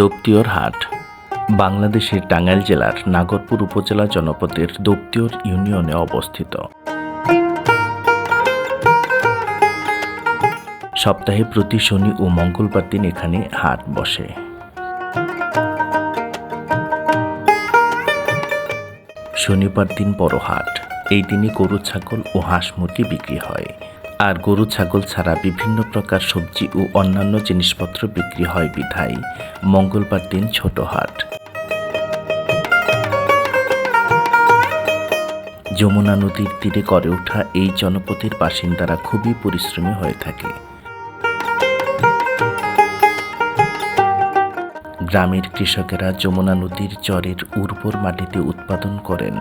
দপ্তিয়র হাট, বাংলাদেশের টাঙ্গাইল জেলার নাগরপুর উপজেলা জনপদের দপ্তিয়র ইউনিয়নে অবস্থিত। সপ্তাহে প্রতি শনি ও মঙ্গলবার দিন এখানে হাট বসে। শনিবার দিন বড় হাট। এই দিনে গরু, ছাগল ও হাঁস মুরগি বিক্রি হয়। আর গরু, ছাগল ছাড়া বিভিন্ন প্রকার সবজি ও অন্যান্য জিনিসপত্র বিক্রি হয় বিধায়। মঙ্গলবার দিন ছোট হাট। যমুনা নদীর তীরে গড়ে ওঠা এই জনপদের বাসিন্দারা খুবই পরিশ্রমী হয়ে থাকে। গ্রামের কৃষকেরা যমুনা নদীর চরের উর্বর মাটিতে উৎপাদন করেন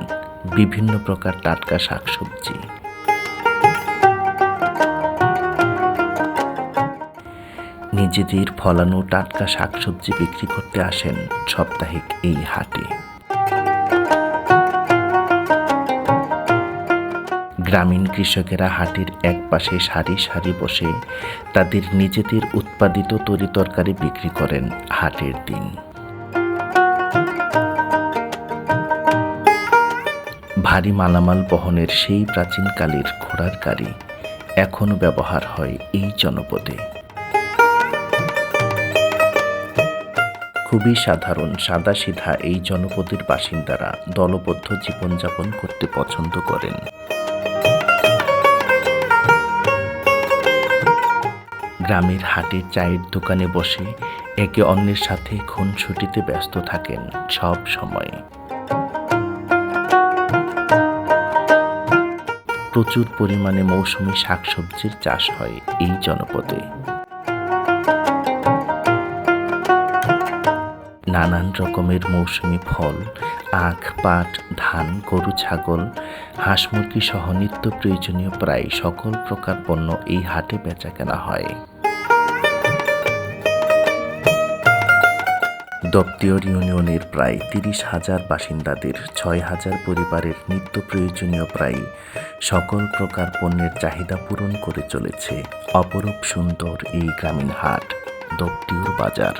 বিভিন্ন প্রকার টাটকা শাকসবজি। নিজেদের ফলানো টাটকা শাকসবজি বিক্রি করতে আসেন সাপ্তাহিক এই হাটে। গ্রামীণ কৃষকেরা হাটের এক পাশে সারি সারি বসে তাদের নিজেদের উৎপাদিত তরি তরকারি বিক্রি করেন হাটের দিন। ভারী মালামাল বহনের সেই প্রাচীনকালের ঘোড়ার গাড়ি এখনও ব্যবহার হয় এই জনপদে। খুবই সাধারণ সাদাসিধা এই জনপদের বাসিন্দারা দলবদ্ধ জীবনযাপন করতে পছন্দ করেন। গ্রামের হাটে চায়ের দোকানে বসে একে অন্যের সাথে খুনছুটিতে ব্যস্ত থাকেন সব সময়। প্রচুর পরিমাণে মৌসুমি শাকসবজির চাষ হয় এই জনপদে। নানান রকমের মৌসুমি ফল, আখ, পাট, ধান, গরু, ছাগল, হাঁস মুরগি সহ নিত্য প্রয়োজনীয় প্রায় সকল প্রকার পণ্য এই হাটে বেচা কেনা হয়। দপ্তিয়র ইউনিয়নের প্রায় তিরিশ হাজার বাসিন্দাদের ছয় হাজার পরিবারের নিত্য প্রয়োজনীয় প্রায় সকল প্রকার পণ্যের চাহিদা পূরণ করে চলেছে অপরূপ সুন্দর এই গ্রামীণ হাট দপ্তিয়র বাজার।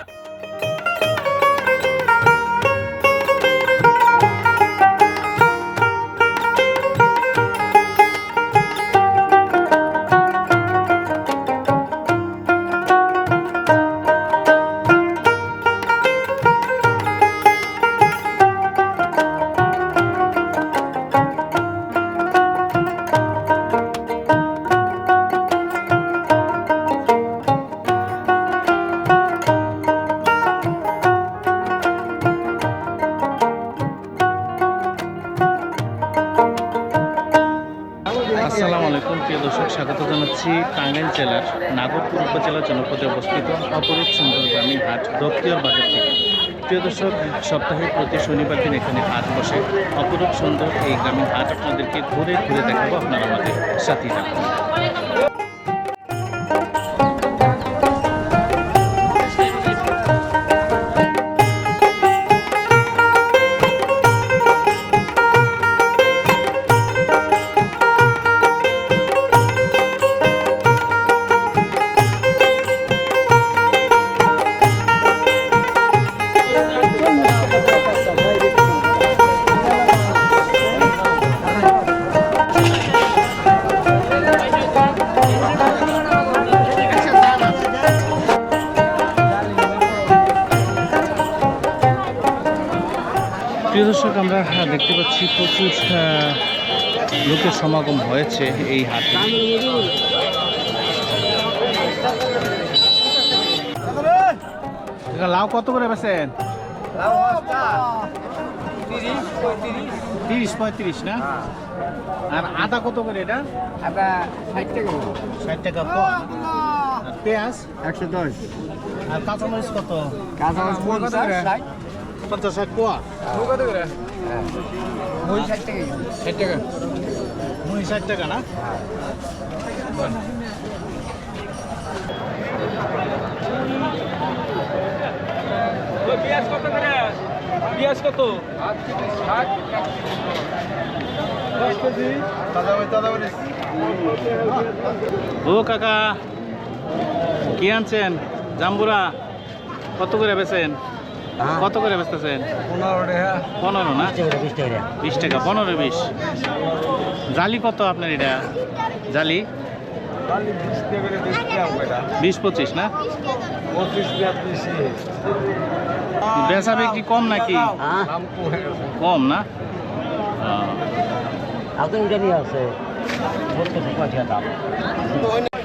স্বাগত জানাচ্ছি টাঙ্গাইল জেলার নাগরপুর উপজেলা জনপদে অবস্থিত অপরূপ সুন্দর গ্রামীণ হাট দক্ষিয়র বাজার থেকে। প্রিয় দর্শক, সপ্তাহে প্রতি শনিবার দিন এখানে হাট বসে। অপরূপ সুন্দর এই গ্রামীণ হাট আপনাদেরকে ঘুরে ঘুরে দেখাবো আপনারা আমাদের সাথীরা। পাচ্ছি প্রচুর লোকের সমাগম হয়েছে এই হাটে। লাউ কত করে বেছেন তিরিশ পঁয়ত্রিশ। না? আর আদা কত করে এটা? ষাট টাকা কম। আর পেঁয়াজ? একশো দশ। আর কাঁচামরিচ কত? কাঁচামাছ পঞ্চাশ। পঞ্চাশ ষাট। পোয়া ষাট টাকা। ষাট টাকা। মুই ষাট টাকা না পেঁয়াজ কত করে? পেঁয়াজ কত? ও কাকা কি আনছেন? জাম্বুরা কত করে বেচেন? কত করে বেচতেছেন? পনেরো টাকা। পনেরো না? বিশ টাকা পনেরো বিশ। জালি কত আপনার এটা? জালি? বিশ পঁচিশ না? পঁচিশ বেচা বিক্রি কম নাকি? দাম কমে না?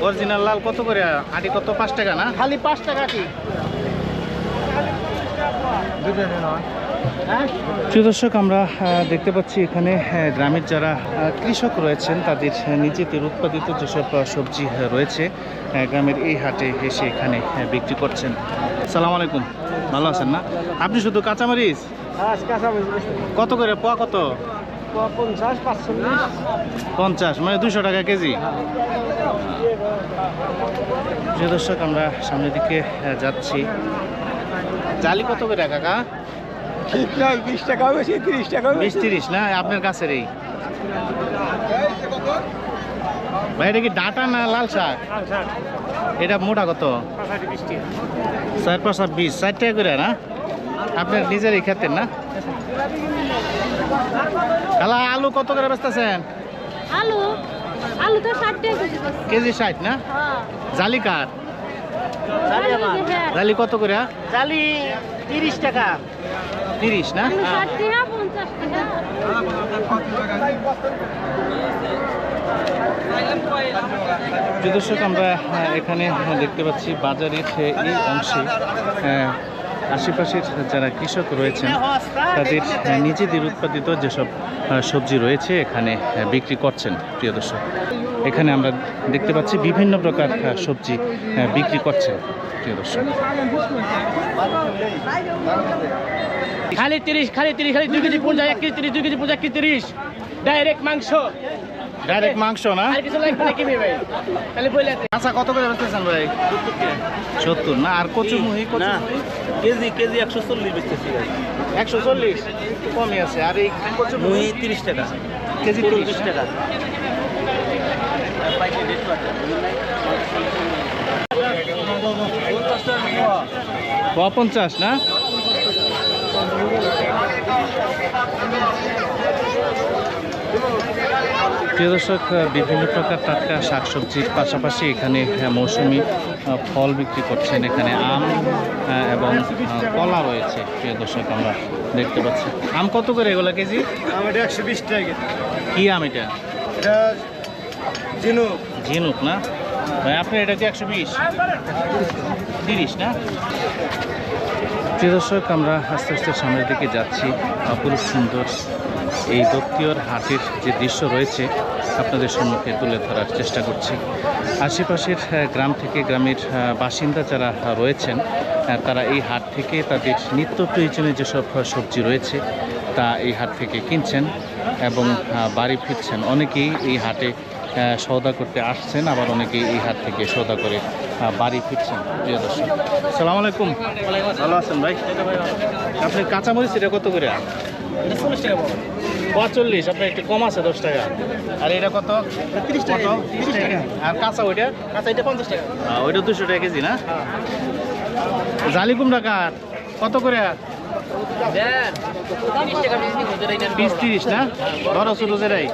অরিজিনাল লাল কত করে? আটি কত? পাঁচ টাকা না? খালি পাঁচ টাকা কি দর্শক, আমরা দেখতে পাচ্ছি এখানে গ্রামের যারা কৃষক রয়েছেন, তাদের নিজেদের উৎপাদিত যেসব সবজি রয়েছে গ্রামের এই হাটে এসে এখানে বিক্রি করছেন। সালাম আলাইকুম। ভালো আছেন না? আপনি শুধু কাঁচামরিচ? কাঁচা কত করে? পোয়া কত? পঞ্চাশ মানে দুশো টাকা কেজি। প্রিয় দর্শক, আমরা সামনের দিকে যাচ্ছি। জালি কত করে কাকা? ঠিক বিশ টাকা বেশি তিরিশ টাকা বিশ তিরিশ না? আপনার কাছের এই। ভাই এটা কি ডাটা না লাল শাক? এটা মোটা কত? চার পাঁচা বিশ ষাট টাকা করে না? আপনার নিজেরই খেতেন না? কালা আলু কত করে বেচতেছেন? আলু আলু তো ষাট টাকা কেজি ষাট না? হ্যাঁ। জালি হ্যাঁ। জালি কত করে চালি তিরিশ টাকা। তিরিশ না? দর্শক আমরা এখানে দেখতে পাচ্ছি বাজারের এই অংশে আহ, আশেপাশের যারা কৃষক রয়েছেন, তাদের নিজেদের উৎপাদিত যেসব সবজি রয়েছে এখানে বিক্রি করছেন, প্রিয় দর্শক। এখানে আমরা দেখতে পাচ্ছি বিভিন্ন প্রকার সবজি বিক্রি করছেন, প্রিয় দর্শক। খালি তিরিশ খালি তিরিশ, খালি দুই কেজি পঞ্চাশ এক কেজি তিরিশ, দুই কেজি পঞ্চাশ কেজি তিরিশ। ডাইরেক্ট মাংস। ডাইরেক্ট মাংস না? আর কিছু লাগবে না কিনবে ভাই? খালি বলে আচ্ছা কত করে বেচতেছেন ভাই? সত্তর না? আর কচু মুহি কচু মুহি? কেজি কেজি একশো চল্লিশ বেচতেছি একশো চল্লিশ? একটু কমই আছে। আর এই কচু মুহি মুই তিরিশ টাকা। কেজি তিরিশ তিরিশ টাকা। ক পঞ্চাশ না? প্রিয় দর্শক বিভিন্ন প্রকার টাটকা শাকসবজির পাশাপাশি এখানে মৌসুমি ফল বিক্রি করছেন এখানে আম এবং কলা রয়েছে। প্রিয় দর্শক আমরা দেখতে পাচ্ছি। আম কত করে এগুলো কেজি? আমার একশো বিশ টাকা কি আম এটা? এটা জিনু ঝিনুক না? ভাই আপনি এটা কি একশো বিশ? তিরিশ না? প্রিয় দর্শক আমরা আস্তে আস্তে সামনের দিকে যাচ্ছি অপরূপ সুন্দর এই দত্তিয়র হাটের যে দৃশ্য রয়েছে আপনাদের সম্মুখে তুলে ধরার চেষ্টা করছি। আশেপাশের গ্রাম থেকে গ্রামের বাসিন্দা যারা রয়েছেন তারা এই হাট থেকে তাদের নিত্য প্রয়োজনীয় যেসব সবজি রয়েছে তা এই হাট থেকে কিনছেন এবং বাড়ি ফিরছেন। অনেকেই এই হাটে সওদা করতে আসছেন আবার অনেকেই এই হাট থেকে সওদা করে বাড়ি ফিরছেন। প্রিয় দর্শক সালাম আলাইকুম। ভালো আছেন ভাই? আপনি কাঁচামরিচ এটা কত করে পঁয়তাল্লিশ আপনার একটু কম আছে দশ টাকা। আর এটা কত? তিরিশ টাকা আর কাঁচা ওইটা? আচ্ছা এটা পঞ্চাশ টাকা। ওইটা দুশো টাকা কেজি না? জালি কুমড়া কাঠ কত করে? বেশি তিরিশ না? বড় ছোটো যেটাই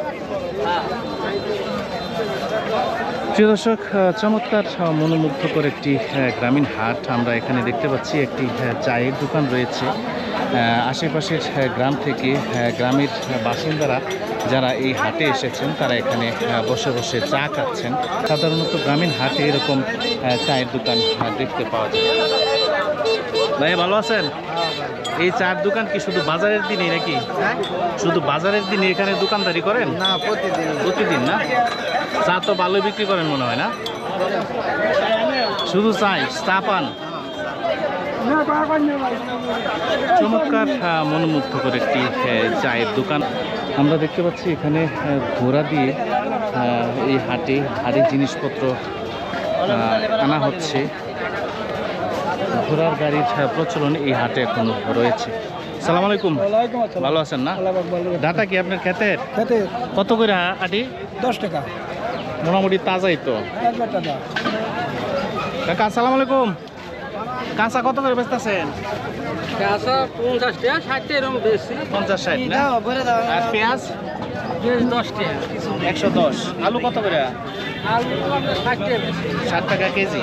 প্রিয় দর্শক চমৎকার মনোমুগ্ধকর একটি গ্রামীণ হাট আমরা এখানে দেখতে পাচ্ছি। একটি চায়ের দোকান রয়েছে। আশেপাশের গ্রাম থেকে গ্রামের বাসিন্দারা যারা এই হাটে এসেছেন তারা এখানে বসে বসে চা খাচ্ছেন। সাধারণত গ্রামীণ হাটে এরকম চায়ের দোকান দেখতে পাওয়া যায়। ভাই ভালো আছেন? এই চার দোকান কি শুধু বাজারের দিনই নাকি? শুধু বাজারের দিনে এখানে দোকানদারি করেন? না প্রতিদিন। প্রতিদিন না? চা তো ভালো বিক্রি করেন মনে হয় না? শুধু চাই চা পান। চমৎকার মনোমুগ্ধকর একটি চায়ের দোকান। আমরা দেখতে পাচ্ছি এখানে ঘোড়া দিয়ে এই হাটে ভারী জিনিসপত্র আনা হচ্ছে। ঘোড়ার গাড়ির প্রচলন এই হাটে এখনও রয়েছে। সালাম আলাইকুম। ভালো আছেন না। ডাটা কি আপনার ক্ষেতের? খেতে কত করে আটি দশ টাকা। মোটামুটি তাজাই তো। কাকা আসসালামু আলাইকুম। কাঁচা কত করে বেচতেছেন? কাঁচা পঞ্চাশ টাকা ষাট এরকম বেশি পঞ্চাশ ষাট না? আর পেঁয়াজ? দশ টাকা। একশো দশ। আলু কত করে? আলু ষাট টাকা কেজি।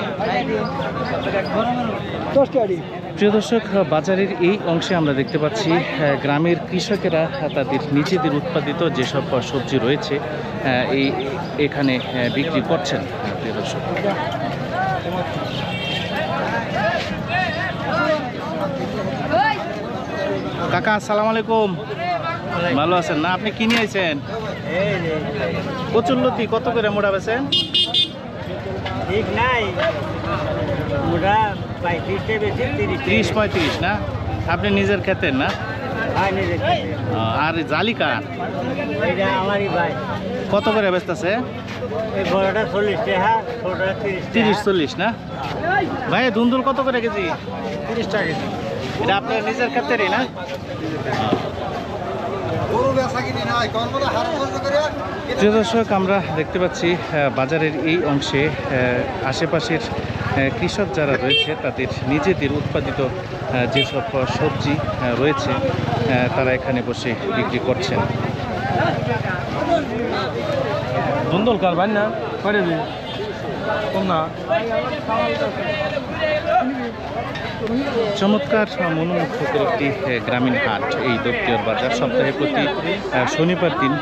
দশ টাকা প্রিয় দর্শক বাজারের এই অংশে আমরা দেখতে পাচ্ছি গ্রামের কৃষকেরা তাদের নিজেদের উৎপাদিত যেসব সবজি রয়েছে এই এখানে বিক্রি করছেন প্রিয় দর্শক। কাকা আসসালামু আলাইকুম। ভালো আছেন না? আপনি কি নিয়ে আইছেন? কচুল্লতি কত করে মোড়া বেছেন ঠিক নাই। মোটা তিরিশ তিরিশ পঁয়ত্রিশ না? আপনি নিজের খেতেন না? হয় আর জালিকা কত করে বেচতেছে? তিরিশ চল্লিশ না? ভাই ধুন্দুল কত করে কেজি? তিরিশ টাকা এটা আপনার নিজের ক্ষেত্রেই না? প্রিয় দর্শক আমরা দেখতে পাচ্ছি বাজারের এই অংশে আশেপাশের কৃষক যারা রয়েছে তাদের নিজেদের উৎপাদিত যেসব সবজি রয়েছে তারা এখানে বসে বিক্রি করছেন। কারবার না? চমৎকার মনোমুগ্ধকর একটি গ্রামীণ হাট এই দক্ষিণ বাজার। সপ্তাহে প্রতি শনিবার দিন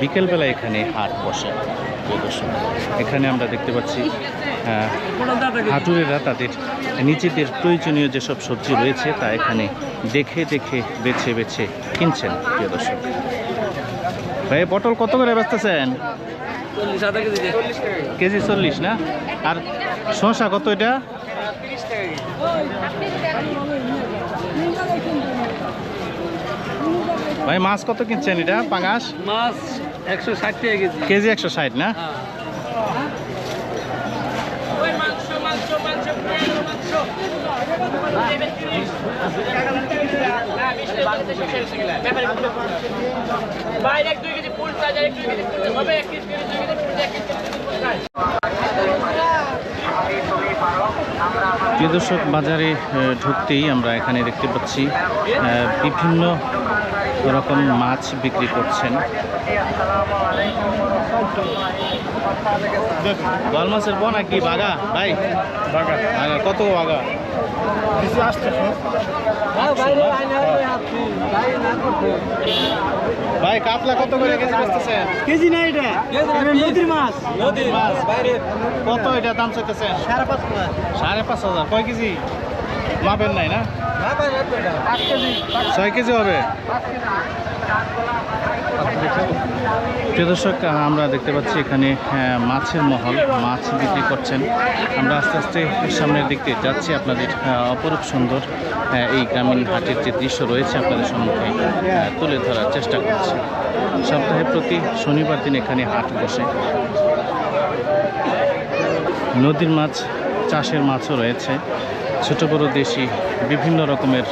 বিকেলবেলা এখানে হাট বসে। এখানে আমরা দেখতে পাচ্ছি হাটুরেরা তাদের নিজেদের প্রয়োজনীয় যেসব সবজি রয়েছে তা এখানে দেখে দেখে বেছে বেছে কিনছেন প্রিয় দর্শক। ভাই পটল কত করে বেচতেছেন? কেজি কেজি চল্লিশ না? আর শসা কত এটা? ভাই মাছ কত কিনছেন এটা? পাঙাশ? মাছ একশো ষাট টাকা কেজি। কেজি একশো ষাট না? বাইরে এক দুই কেজি ফুল চার্জ এক দুই কেজি ফুল হবে এক কেজি দুই কেজি ফুল এক কেজি। প্রিয় দর্শক বাজারে ঢুকতেই আমরা এখানে দেখতে পাচ্ছি বিভিন্ন রকম মাছ বিক্রি করছেন। গল মাছের ব কি বাঘা? ভাই বাঘা। বাগা কত বাগা ভাই কাতলা কত করে কেজি বেচতেছেন? কেজি না এটা? নদীর মাছ। নদীর মাছ বাইরে কত এটা দাম চাইতেছেন? সাড়ে পাঁচ টাকা সাড়ে পাঁচ হাজার। কয় কেজি? মাপেন নাই না? ছয় কেজি হবে? প্রিয় দর্শক আমরা দেখতে পাচ্ছি এখানে মাছের মহল। মাছ বিক্রি করছেন। আমরা আস্তে আস্তে সামনের দিকে যাচ্ছি। আপনাদের অপরূপ সুন্দর এই গ্রামীণ হাটের যে দৃশ্য রয়েছে আপনাদের সম্মুখে তুলে ধরার চেষ্টা করছি। সপ্তাহে প্রতি শনিবার দিন এখানে হাট বসে। নদীর মাছ, চাষের মাছও রয়েছে। ছোট, বড়, দেশি, বিভিন্ন রকমের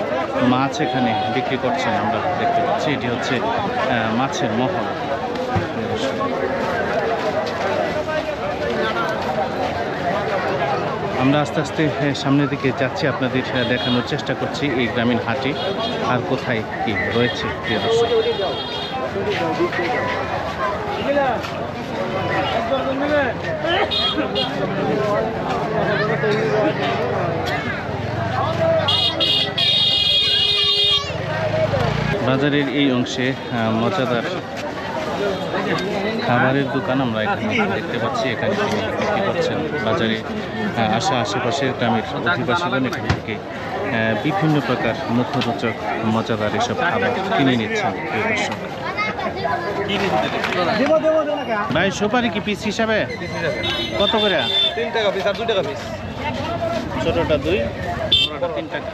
মাছ এখানে বিক্রি করছেন আমরা দেখতে পাচ্ছি। এটি হচ্ছে মাছের মহল। আমরা আস্তে আস্তে সামনের দিকে যাচ্ছি, আপনাদের দেখানোর চেষ্টা করছি এই গ্রামীণ হাটে আর কোথায় কি রয়েছে, প্রিয় দর্শক? বাজারের এই অংশে মজাদার খাবারের দোকান আমরা এখানে দেখতে পাচ্ছি, এখানে বিক্রি করছেন। বাজারে আসা আশেপাশের গ্রামের অধিবাসীগণ এখান থেকে বিভিন্ন প্রকার মুখরোচক মজাদার এসব খাবার কিনে নিচ্ছেন। দর্শক। ভাই, সুপারি কি পিস হিসাবে? কত করে? ছোটটা দুই তিন টাকা।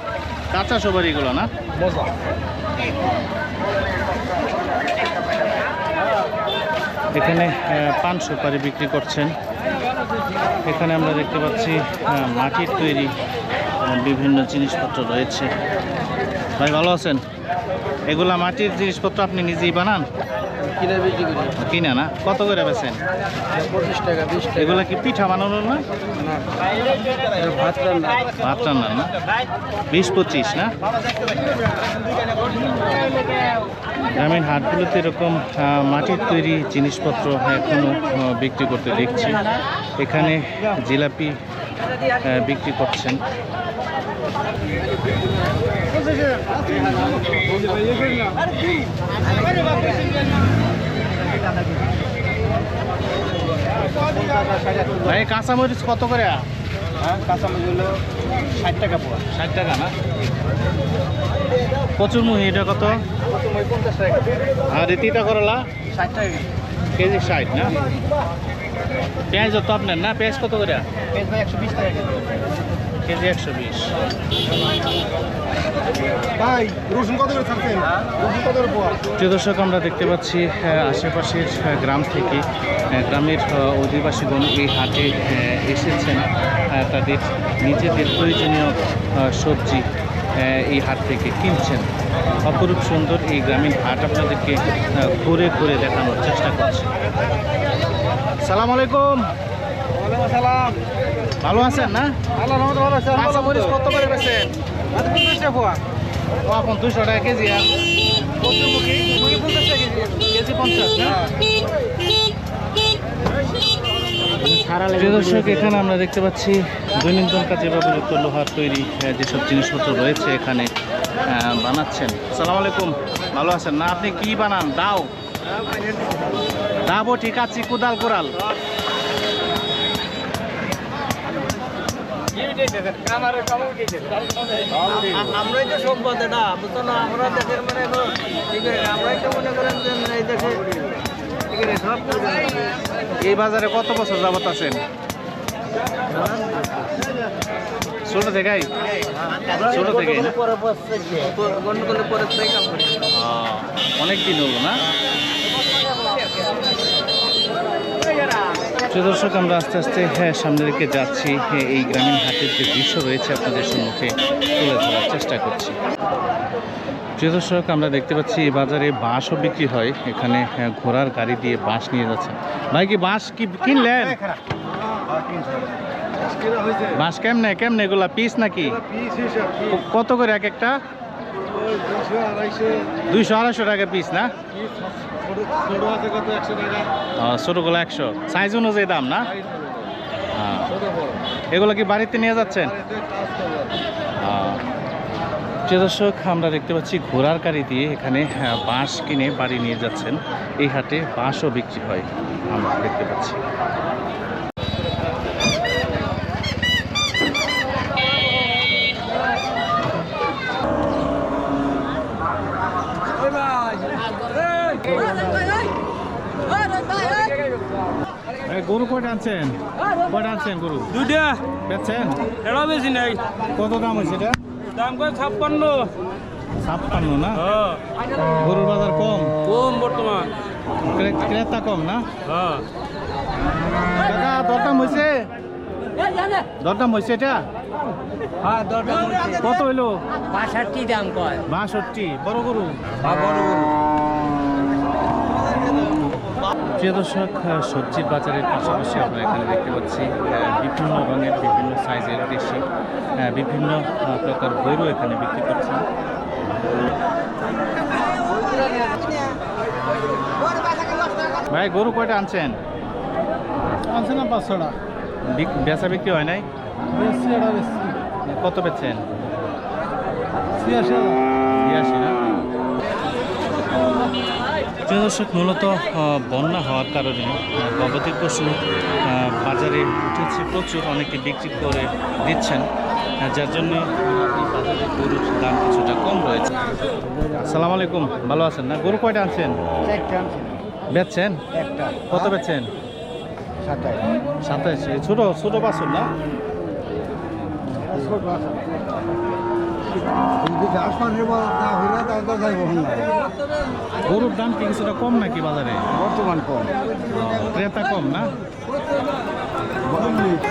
কাঁচা সুপারিগুলো না? মজা। এখানে পান সুপারি বিক্রি করছেন। এখানে আমরা দেখতে পাচ্ছি মাটির তৈরি বিভিন্ন জিনিসপত্র রয়েছে। ভাই, ভালো আছেন? এগুলা মাটির জিনিসপত্র আপনি নিজেই বানান? কিনে বিক্রি করি? কিনা না? কত করে বেছেন পঁচিশ টাকা বিশ টাকা। এগুলা কি পিঠা বানানোর না? ভাত রান্না। ভাত রান্নার না? বিশ পঁচিশ না? গ্রামীণ হাটগুলোতে এরকম মাটির তৈরি জিনিসপত্র এখনও বিক্রি করতে দেখছি। এখানে জিলাপি বিক্রি করছেন। ভাই কাঁচামরিচ কত করে? হ্যাঁ কাঁচামরিচ হলো ষাট টাকা পোয়া। ষাট টাকা না? প্রচুর মুহি এটা কত? আর তিতা করলা? ষাট টাকা। কেজি ষাট না? পেঁয়াজ তো আপনার না? পেঁয়াজ কত করে? পেঁয়াজ ভাই একশো বিশ টাকা কেজি। একশো বিশ। ভাই রসুন কত করে থাকছেন রসুন কত করে পোয়া? প্রিয় দর্শক আমরা দেখতে পাচ্ছি আশেপাশের গ্রাম থেকে গ্রামের অধিবাসীগণ এই হাটে আহ, এসেছেন তাদের নিজেদের প্রয়োজনীয় আহ, সবজি আহ, এই হাট থেকে কিনছেন। অপরূপ সুন্দর এই গ্রামীণ হাট আপনাদেরকে ঘুরে ঘুরে দেখানোর চেষ্টা করছি। সালাম আলাইকুম। ভালো আছেন না? আল্লাহ রহমতে ভালো আছে। কাঁচা মরিচ কত করে বেছেন পঞ্চাশ টাকা পোয়া ও এখন দুশো টাকা কেজি আর? মুখি পঞ্চাশ টাকা কেজি কেজি পঞ্চাশ না? দর্শক এখানে আমরা দেখতে পাচ্ছি দৈনন্দিন কাজে ব্যবহৃত লোহার তৈরি যেসব জিনিসপত্র রয়েছে এখানে বানাচ্ছেন। সালাম আলাইকুম। ভালো আছেন না? আপনি কি বানান? দাও। দাবো ঠিক আছে কুদাল কোরাল আমরাই তো সম্পদ এটা বুঝতো না? আমরা দেশের মানে আমরাই তো মনে করেন যে এই দেশে এই বাজারে কত বছর যাবত আছেন? ছোট ছোট পরে তাই কাম করি অনেক দিন হলো না প্রিয় দর্শক আমরা আস্তে আস্তে হ্যাঁ সামনের দিকে যাচ্ছি। হ্যাঁ, এই গ্রামীণ হাটের যে দৃশ্য রয়েছে আপনাদের সম্মুখে তুলে ধরার চেষ্টা করছি। প্রিয় দর্শক আমরা দেখতে পাচ্ছি এই বাজারে বাঁশও বিক্রি হয়। এখানে হ্যাঁ, ঘোড়ার গাড়ি দিয়ে বাঁশ নিয়ে যাচ্ছে। ভাই কি বাঁশ কি কিনলেন? বাঁশ কেমনে কেমনে? এগুলা পিস নাকি? কত করে এক একটা? দুইশো আড়াইশো। টাকা পিস না? ছোটগুলো একশো। সাইজ অনুযায়ী দাম না। এগুলো কি বাড়িতে নিয়ে যাচ্ছেন? প্রিয় দর্শক আমরা দেখতে পাচ্ছি ঘোড়ার গাড়ি দিয়ে এখানে হ্যাঁ, বাঁশ কিনে বাড়ি নিয়ে যাচ্ছেন। এই হাটে বাঁশও বিক্রি হয় আমরা দেখতে পাচ্ছি। গরু কয়টা আনছেন? কয়টা আনছেন গরু? দুইটা। বেচছেন? এটা বেশি নাই। কত দাম হয়েছে এটা? দাম করে ছাপ্পান্ন। ছাপ্পান্ন না? গরুর বাজার কম? কম বর্তমান। ক্রে- ক্রেতা কম না? হ্যাঁ টাকা দরদাম হয়েছে? দরদাম হয়েছে এটা? হ্যাঁ কত হইল? বাষট্টি দাম কয়। বাষট্টি বড় গরু? হ্যাঁ বড় বড় প্রিয় দর্শক সবজির বাজারের পাশাপাশি আমরা এখানে দেখতে পাচ্ছি বিভিন্ন রঙের বিভিন্ন সাইজের দেশি বিভিন্ন প্রকার গরু এখানে বিক্রি করছেন ভাই গরু কয়টা আনছেন? আছে না পাঁচশোটা বেচা বিক্রি হয় নাই? কত বেচছেন? ছিয়াশি ছিয়াশি না? প্রিয় দর্শক মূলত বন্যা হওয়ার কারণে গবাদি পশু বাজারে উঠেছে প্রচুর অনেকে বিক্রি করে দিচ্ছেন যার জন্য বাজারে গরুর দাম কিছুটা কম রয়েছে। সালাম আলাইকুম ভালো আছেন না? গরু কয়টা আনছেন? বেচছেন? কত বেচছেন? সাতাইশ। ছোটো ছোটো বাছুর না? গরুর দাম কি কিছুটা কম নাকি বাজারে? বর্তমান কম। ক্রেতা কম না?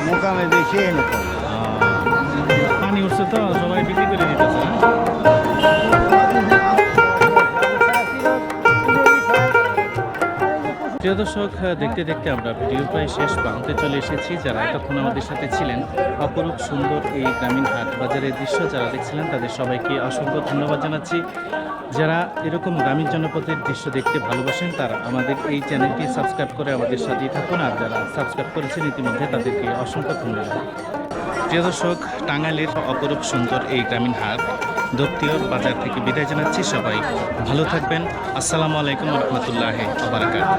মোকামে পানি পানি উঠছে তো সবাই বিক্রি করে দিতেছে প্রিয় দর্শক দেখতে দেখতে আমরা ভিডিও প্রায় শেষ প্রান্তে চলে এসেছি। যারা এতক্ষণ আমাদের সাথে ছিলেন, অপরূপ সুন্দর এই গ্রামীণ হাট বাজারের দৃশ্য যারা দেখছিলেন, তাদের সবাইকে অসংখ্য ধন্যবাদ জানাচ্ছি। যারা এরকম গ্রামীণ জনপদের দৃশ্য দেখতে ভালোবাসেন, তারা আমাদের এই চ্যানেলটি সাবস্ক্রাইব করে আমাদের সাথেই থাকুন। আর যারা সাবস্ক্রাইব করেছেন, ইতিমধ্যে তাদেরকে অসংখ্য ধন্যবাদ। প্রিয় দর্শক, টাঙ্গাইলের অপরূপ সুন্দর এই গ্রামীণ হাট দপ্তিয়র বাজার থেকে বিদায় জানাচ্ছি। সবাই ভালো থাকবেন। আসসালামু আলাইকুম রহমতুল্লাহ আবরাকাত